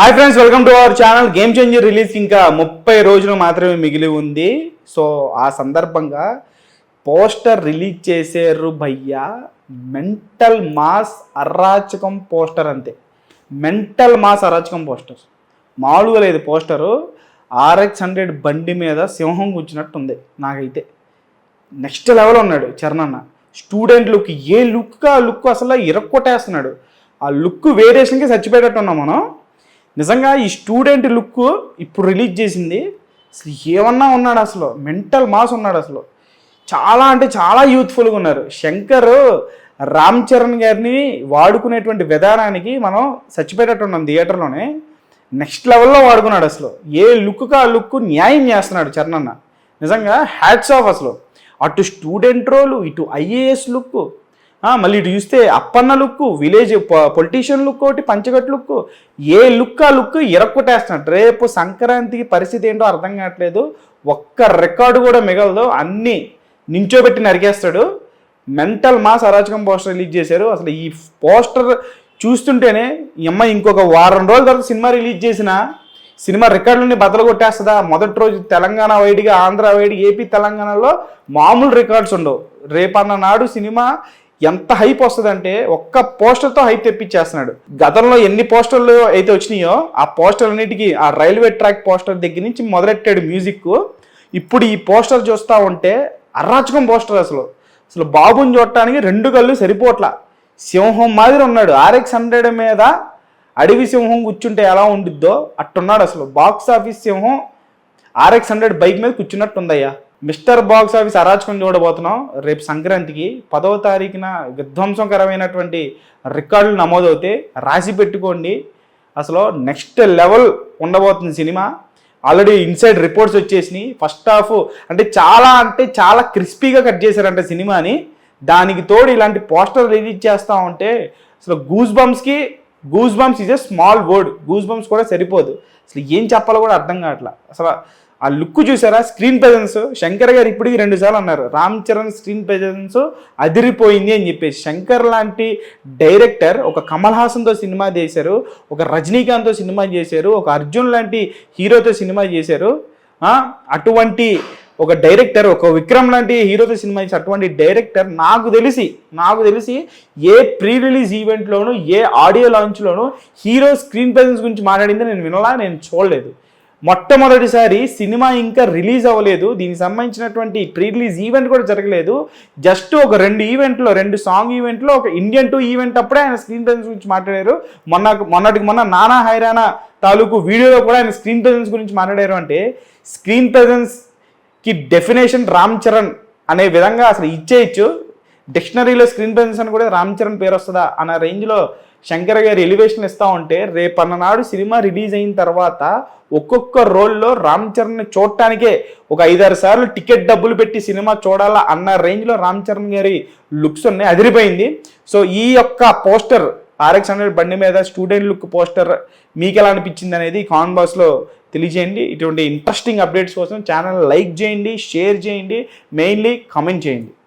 Hi friends welcome to our channel. Game Changer release ఇంకా ముప్పై రోజులు మాత్రమే మిగిలి ఉంది. సో ఆ సందర్భంగా పోస్టర్ రిలీజ్ చేశారు భయ్యా. మెంటల్ మాస్ అరాచకం పోస్టర్ అంతే. మెంటల్ మాస్ అరాచకం పోస్టర్. మామూలుగా లేదు పోస్టరు. ఆర్ఎక్స్ హండ్రెడ్ బండి మీద సింహం కూర్చున్నట్టు ఉంది నాకైతే. నెక్స్ట్ లెవెల్ ఉన్నాడు చరణన్న. Student look. ఏ లుక్ ఆ లుక్ అసలు ఇరక్కొట్టేస్తున్నాడు. ఆ లుక్ వేరియేషన్కి చచ్చిపోయేటట్టు ఉన్నాం మనం. నిజంగా ఈ స్టూడెంట్ లుక్ ఇప్పుడు రిలీజ్ చేసింది. అసలు ఏమన్నా ఉన్నాడు అసలు. మెంటల్ మాస్ ఉన్నాడు అసలు. చాలా అంటే చాలా యూత్ఫుల్గా ఉన్నారు. శంకర్ రామ్ చరణ్ గారిని వాడుకునేటువంటి విధానానికి మనం చచ్చిపోయేటట్టు ఉన్నాం థియేటర్లోనే. నెక్స్ట్ లెవెల్లో వాడుకున్నాడు అసలు. ఏ లుక్కి ఆ లుక్ న్యాయం చేస్తున్నాడు చరణ్ అన్న నిజంగా హ్యాట్స్ ఆఫ్ అసలు. అటు స్టూడెంట్ రోలు ఇటు ఐఏఎస్ లుక్. మళ్ళీ ఇటు చూస్తే Appanna look village politician look ఒకటి పంచగట్ లుక్ ఏ లుక్ ఆ లుక్ ఇరక్కొట్టేస్తున్నాడు రేపు సంక్రాంతికి పరిస్థితి ఏంటో అర్థం కావట్లేదు. ఒక్క రికార్డు కూడా మిగలదు. అన్నీ నించోబెట్టి నరికేస్తాడు. మెంటల్ మాస్ అరాచకం పోస్టర్ రిలీజ్ చేశారు. అసలు ఈ పోస్టర్ చూస్తుంటేనే ఈ అమ్మాయి ఇంకొక వారం రోజుల తర్వాత సినిమా రిలీజ్ చేసిన సినిమా రికార్డులని బద్దలు కొట్టేస్తుందా మొదటి రోజు తెలంగాణ వైడ్గా ఆంధ్ర వైడ్ ఏపీ తెలంగాణలో మామూలు రికార్డ్స్ ఉండవు. రేపన్న నాడు సినిమా ఎంత హైప్ వస్తుందంటే ఒక్క పోస్టర్తో హైప్ తెప్పించేస్తున్నాడు గతంలో ఎన్ని పోస్టర్లు అయితే వచ్చినాయో ఆ పోస్టర్లన్నిటికీ ఆ రైల్వే ట్రాక్ పోస్టర్ దగ్గర నుంచి మొదలెట్టాడు మ్యూజిక్. ఇప్పుడు ఈ పోస్టర్ చూస్తూ ఉంటే అరాచకం పోస్టర్ అసలు. అసలు బాబుని చూడటానికి రెండు కళ్ళు సరిపోట్లా. సింహం మాదిరి ఉన్నాడు. ఆర్ఎక్స్ హండ్రెడ్ మీద అడవి సింహం కూర్చుంటే ఎలా ఉండిద్దో అట్టున్నాడు అసలు. బాక్స్ ఆఫీస్ సింహం ఆర్ఎక్స్ హండ్రెడ్ బైక్ మీద కూర్చున్నట్టు ఉందయ్యా మిస్టర్ బాక్స్ ఆఫీస్ అరాచకం చూడబోతున్నాం. రేపు సంక్రాంతికి పదవ తారీఖున విధ్వంసకరమైనటువంటి రికార్డులు నమోదవుతే రాసి పెట్టుకోండి. అసలు నెక్స్ట్ లెవెల్ ఉండబోతుంది సినిమా. ఆల్రెడీ ఇన్సైడ్ రిపోర్ట్స్ వచ్చేసినాయి. ఫస్ట్ హాఫ్ అంటే చాలా అంటే చాలా క్రిస్పీగా కట్ చేశారంట సినిమాని. దానికి తోడు ఇలాంటి పోస్టర్ రిలీజ్ చేస్తా ఉంటే అసలు goose బంప్స్కి goose bumps is a small word. Goose bumps కూడా సరిపోదు. అసలు ఏం చెప్పాలో కూడా అర్థం కావట్లా. అసలు ఆ లుక్ చూసారా? స్క్రీన్ ప్రెజెన్స్ శంకర్ గారు ఇప్పటికి రెండు సార్లు అన్నారు రామ్ చరణ్ స్క్రీన్ ప్రెజెన్స్ అదిరిపోయింది అని చెప్పేసి. శంకర్ లాంటి డైరెక్టర్ ఒక కమల్ హాసన్తో సినిమా చేశారు ఒక రజనీకాంత్తో సినిమా చేశారు ఒక అర్జున్ లాంటి హీరోతో సినిమా చేశారు. అటువంటి ఒక డైరెక్టర్ ఒక విక్రమ్ లాంటి హీరోతో సినిమా చేసి అటువంటి డైరెక్టర్ నాకు తెలిసి నాకు తెలిసి ఏ ప్రీ రిలీజ్ ఈవెంట్లోనూ ఏ ఆడియో లాంచ్లోనూ హీరో స్క్రీన్ ప్రెజెన్స్ గురించి మాట్లాడిందో నేను వినలా నేను చూడలేదు. మొట్టమొదటిసారి సినిమా ఇంకా రిలీజ్ అవ్వలేదు. దీనికి సంబంధించినటువంటి ప్రీ రిలీజ్ ఈవెంట్ కూడా జరగలేదు. జస్ట్ ఒక రెండు ఈవెంట్లో రెండు సాంగ్ ఈవెంట్లో ఒక ఇండియన్ టూ ఈవెంట్ అప్పుడే ఆయన స్క్రీన్ ప్రెజెన్స్ గురించి మాట్లాడారు. మొన్న మొన్నటికి మొన్న నానా హైరానా తాలూకు వీడియోలో కూడా ఆయన స్క్రీన్ ప్రజెన్స్ గురించి మాట్లాడారు అంటే స్క్రీన్ ప్రజెన్స్కి డెఫినేషన్ రామ్ చరణ్ అనే విధంగా అసలు ఇచ్చేయచ్చు డిక్షనరీలో స్క్రీన్ ప్రెజెన్స్ అని కూడా రామ్ చరణ్ పేరు వస్తుందా? అన్న రేంజ్లో శంకర్ గారి ఎలివేషన్ ఇస్తా ఉంటే రేపన్న నాడు సినిమా రిలీజ్ అయిన తర్వాత ఒక్కొక్క రోల్లో రామ్ చరణ్ చూడటానికే ఒక ఐదారు సార్లు టికెట్ డబ్బులు పెట్టి సినిమా చూడాలా అన్న రేంజ్లో రామ్ చరణ్ గారి లుక్స్ ఉన్నాయి అదిరిపోయింది. సో ఈ యొక్క పోస్టర్ ఆర్ఎక్స్ హండ్రెడ్ బండి మీద స్టూడెంట్ లుక్ పోస్టర్ మీకు ఎలా అనిపించింది అనేది కాన్ బాస్లో తెలియజేయండి. ఇటువంటి ఇంట్రెస్టింగ్ అప్డేట్స్ కోసం ఛానల్ లైక్ చేయండి షేర్ చేయండి మెయిన్లీ కమెంట్ చేయండి.